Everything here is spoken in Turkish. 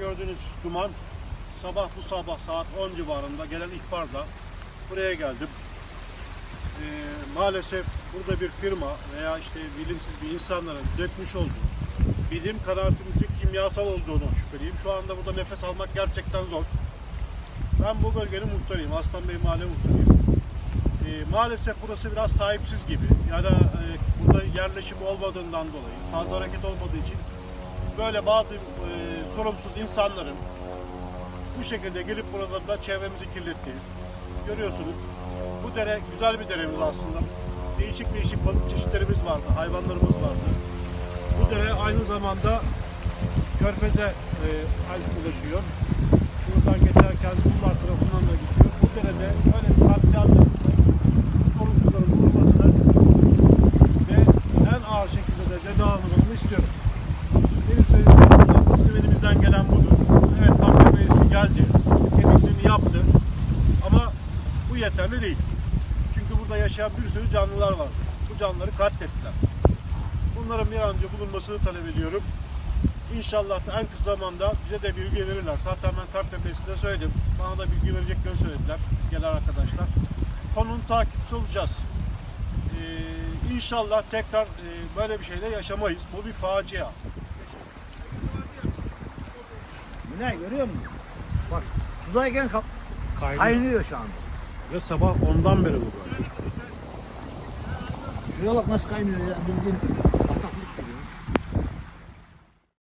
gördüğünüz duman sabah bu sabah saat 10 civarında gelen ihbarla buraya geldim. Ee, maalesef burada bir firma veya işte bilimsiz bir insanların dökmüş olduğu bizim kanaatimizin kimyasal olduğunu şüpheliyim. Şu anda burada nefes almak gerçekten zor. Ben bu bölgenin muhtarıyım. Aslan Bey Mahalle muhtarıyım. Ee, maalesef burası biraz sahipsiz gibi ya da e, burada yerleşim olmadığından dolayı, fazla hareket olmadığı için böyle bazı e, sorumsuz insanların bu şekilde gelip buralarda çevremizi kirlettiği görüyorsunuz. Bu dere güzel bir deremiz aslında. Değişik değişik balık çeşitlerimiz vardı, hayvanlarımız vardı. Bu dere aynı zamanda Körfez'e e, ulaşıyor. Yeterli değil. Çünkü burada yaşayan bir sürü canlılar var. Bu canlıları katlettiler. Bunların bir an önce bulunmasını talep ediyorum. İnşallah en kısa zamanda bize de bilgi verirler. Zaten ben Kartepe'sinde söyledim. Bana da bilgi vereceklerini söylediler gelen arkadaşlar. Konunun takipçisi olacağız. Ee, inşallah tekrar e, böyle bir şeyle yaşamayız. Bu bir facia. Ne görüyor musun? Bak sudayken kap- kaynıyor şu anda. Ve sabah ondan beri bu böyle. Şuraya bak nasıl kaynıyor ya bildiğin.